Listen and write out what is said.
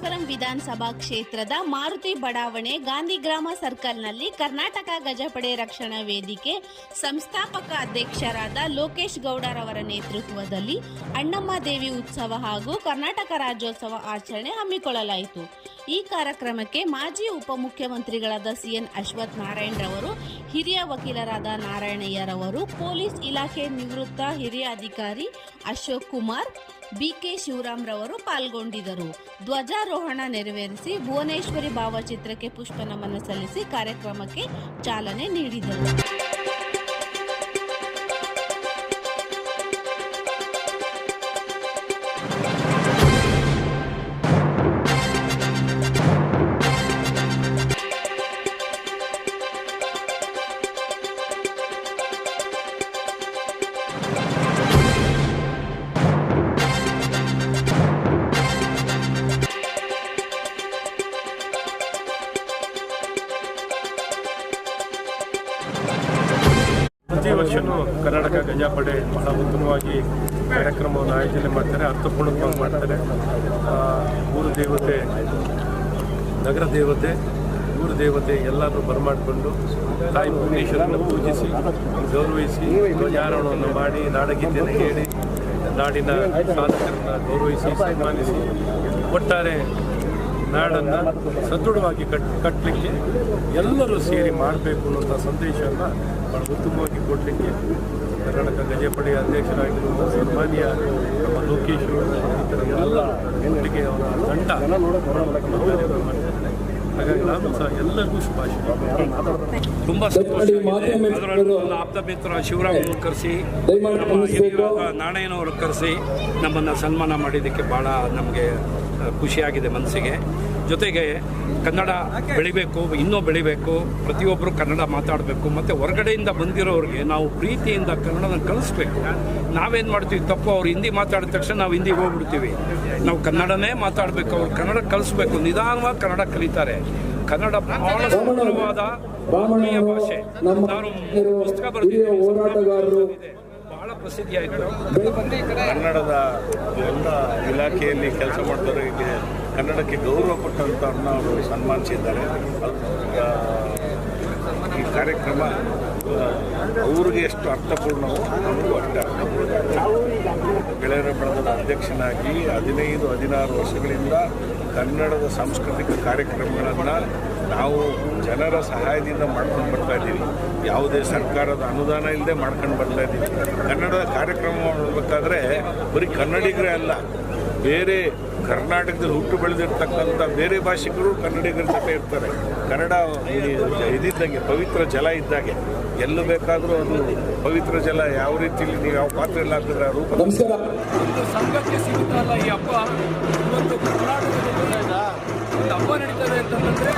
ವಿಧಾನಸಭಾ ಕ್ಷೇತ್ರದ ಮಾರುತಿ ಬಡಾವಣೆ ಗಾಂಧಿ ಗ್ರಾಮ ಸರ್ಕಲ್ನಲ್ಲಿ ಕರ್ನಾಟಕ ಗಜಪಡೆ ರಕ್ಷಣಾ ವೇದಿಕೆ ಸಂಸ್ಥಾಪಕ ಅಧ್ಯಕ್ಷರಾದ ಲೋಕೇಶ್ ಗೌಡರವರ ನೇತೃತ್ವದಲ್ಲಿ ಅಣ್ಣಮ್ಮ ದೇವಿ ಉತ್ಸವ ಹಾಗೂ ಕರ್ನಾಟಕ ರಾಜ್ಯೋತ್ಸವ ಆಚರಣೆ ಹಮ್ಮಿಕೊಳ್ಳಲಾಯಿತು. ಈ ಕಾರ್ಯಕ್ರಮಕ್ಕೆ ಮಾಜಿ ಉಪಮುಖ್ಯಮಂತ್ರಿಗಳಾದ ಸಿಎನ್ ಅಶ್ವಥ್ ನಾರಾಯಣ್ ರವರು, ಹಿರಿಯ ವಕೀಲರಾದ ನಾರಾಯಣಯ್ಯರವರು ಪೊಲೀಸ್ ಇಲಾಖೆ ನಿವೃತ್ತ ಹಿರಿಯ ಅಧಿಕಾರಿ ಅಶೋಕ್ ಕುಮಾರ್ ಬಿಕೆ ಶಿವರಾಮ್ರವರು ಪಾಲ್ಗೊಂಡಿದ್ದರು. ಧ್ವಜಾರೋಹಣ ನೆರವೇರಿಸಿ ಭುವನೇಶ್ವರಿ ಭಾವಚಿತ್ರಕ್ಕೆ ಪುಷ್ಪ ನಮನ ಸಲ್ಲಿಸಿ ಕಾರ್ಯಕ್ರಮಕ್ಕೆ ಚಾಲನೆ ನೀಡಿದರು. ವರ್ಷವೂ ಕರ್ನಾಟಕ ಗಜಾಪಡೆ ಬಹಳ ಉತ್ತಮವಾಗಿ ಕಾರ್ಯಕ್ರಮವನ್ನು ಆಯೋಜನೆ ಮಾಡ್ತಾರೆ, ಅರ್ಥಪೂರ್ಣವಾಗಿ ಮಾಡ್ತಾರೆ. ಊರು ದೇವತೆ, ನಗರ ದೇವತೆ, ಊರು ದೇವತೆ ಎಲ್ಲರೂ ಬರಮಾಡಿಕೊಂಡು ತಾಯಿ ಭುವನೇಶ್ವರನ್ನು ಪೂಜಿಸಿ, ಗೌರವಿಸಿ, ಧ್ವಜಾರೋಹಣವನ್ನು ಮಾಡಿ, ನಾಡಗೀತೆಯನ್ನು ಹೇಳಿ, ನಾಡಿನ ಸಾಧಕರನ್ನು ಗೌರವಿಸಿ, ಸನ್ಮಾನಿಸಿ, ಒಟ್ಟಾರೆ ನಾಡನ್ನು ಸದೃಢವಾಗಿ ಕಟ್ ಕಟ್ಟಲಿಕ್ಕೆ ಎಲ್ಲರೂ ಸೇರಿ ಮಾಡಬೇಕು ಅನ್ನೋಂಥ ಸಂದೇಶವನ್ನು ಭಾಳ ಉತ್ತಮವಾಗಿ ಕೊಡಲಿಕ್ಕೆ ಕರ್ನಾಟಕ ಗಜಪಡೆಯ ಅಧ್ಯಕ್ಷರಾಗಿರುವಂಥ ಸನ್ಮಾನ್ಯ ನಮ್ಮ ಲೋಕೇಶ್ ಎಲ್ಲ ಒಟ್ಟಿಗೆ ಅವರ ತಂಡ ಹಾಗಾಗಿ ನಾನು ಸಹ ಎಲ್ಲರಿಗೂ ಶುಭಾಶಯ. ತುಂಬ ಸಂತೋಷ. ಅದರಲ್ಲೂ ಆಪ್ತ ಮಿತ್ರ ಶಿವರಾಮ್ ಕರೆಸಿ ನಮ್ಮ ಹಿರಿಯ ನಾಣಯ್ಯನವರು ಕರೆಸಿ ನಮ್ಮನ್ನು ಸನ್ಮಾನ ಮಾಡಿದ್ದಕ್ಕೆ ಭಾಳ ನಮಗೆ ಖುಷಿಯಾಗಿದೆ ಮನಸ್ಸಿಗೆ. ಜೊತೆಗೆ ಕನ್ನಡ ಬೆಳಿಬೇಕು, ಇನ್ನೂ ಬೆಳಿಬೇಕು ಪ್ರತಿಯೊಬ್ಬರು ಕನ್ನಡ ಮಾತಾಡಬೇಕು, ಮತ್ತು ಹೊರಗಡೆಯಿಂದ ಬಂದಿರೋರಿಗೆ ನಾವು ಪ್ರೀತಿಯಿಂದ ಕನ್ನಡನ ಕಲಿಸ್ಬೇಕು. ನಾವೇನು ಮಾಡ್ತೀವಿ? ತಪ್ಪು, ಅವ್ರು ಹಿಂದಿ ಮಾತಾಡಿದ ತಕ್ಷಣ ನಾವು ಹಿಂದಿಗೆ ಹೋಗ್ಬಿಡ್ತೀವಿ. ನಾವು ಕನ್ನಡನೇ ಮಾತಾಡಬೇಕು, ಅವ್ರು ಕನ್ನಡ ಕಲಿಸ್ಬೇಕು. ನಿಧಾನವಾಗಿ ಕನ್ನಡ ಕಲಿತಾರೆ. ಕನ್ನಡ ಬಹಳ ಸುಂದರವಾದ ಆತ್ಮೀಯ ಭಾಷೆ. ಪುಸ್ತಕ ಬರೆದಿದ್ದೀನಿ ಬಹಳ ಪ್ರಸಿದ್ಧಿಯಾಯಿತು ಕನ್ನಡದ ಎಲ್ಲ ಇಲಾಖೆಯಲ್ಲಿ ಕೆಲಸ ಮಾಡಿದವರಿಗೆ ಕನ್ನಡಕ್ಕೆ ಗೌರವ ಕೊಟ್ಟಂಥವ್ರನ್ನ ಅವರು ಸನ್ಮಾನಿಸಿದ್ದಾರೆ. ಈ ಕಾರ್ಯಕ್ರಮ ಅವ್ರಿಗೆ ಎಷ್ಟು ಅರ್ಥಪೂರ್ಣವೋ ನಮಗೂ ಅಷ್ಟೇ ಅರ್ಥಪೂರ್ಣ. ಗೆಳೆಯರ ಬಳಗದ ಅಧ್ಯಕ್ಷನಾಗಿ ಹದಿನೈದು, ಹದಿನಾರು ವರ್ಷಗಳಿಂದ ಕನ್ನಡದ ಸಾಂಸ್ಕೃತಿಕ ಕಾರ್ಯಕ್ರಮಗಳನ್ನು ನಾವು ಜನರ ಸಹಾಯದಿಂದ ಮಾಡ್ಕೊಂಡು ಬರ್ತಾ ಇದ್ದೀವಿ. ಯಾವುದೇ ಸರ್ಕಾರದ ಅನುದಾನ ಇಲ್ಲದೆ ಮಾಡ್ಕೊಂಡು ಬರ್ತಾ ಇದ್ದೀವಿ. ಕನ್ನಡದ ಕಾರ್ಯಕ್ರಮ ಮಾಡಬೇಕಾದ್ರೆ ಬರೀ ಕನ್ನಡಿಗರೇ ಅಲ್ಲ ಬೇರೆ ಕರ್ನಾಟಕದಲ್ಲಿ ಹುಟ್ಟು ಬೆಳೆದಿರ್ತಕ್ಕಂಥ ಬೇರೆ ಭಾಷಿಕರು ಕನ್ನಡಿಗರ ಜೊತೆ ಇರ್ತಾರೆ. ಕನ್ನಡ ಇದ್ದಂಗೆ ಇದಿದ್ದಂಗೆ ಪವಿತ್ರ ಜಲ ಇದ್ದಾಗೆ. ಎಲ್ಲೂ ಬೇಕಾದರೂ ಅದು ಪವಿತ್ರ ಜಲ ಯಾವ ರೀತಿಯಲ್ಲಿ ನೀವು ಯಾವ ಪಾತ್ರ ಹಾಕಿದ್ರೆ ಆ ರೂಪ ಒಂದು ಸಂಘಕ್ಕೆ ಸಿಗುತ್ತಲ್ಲ ಈ ಹಬ್ಬ? ಇವತ್ತು ಕರ್ನಾಟಕದಲ್ಲಿ ಒಂದು ಹಬ್ಬ ನಡೀತದೆ ಅಂತಂದ್ರೆ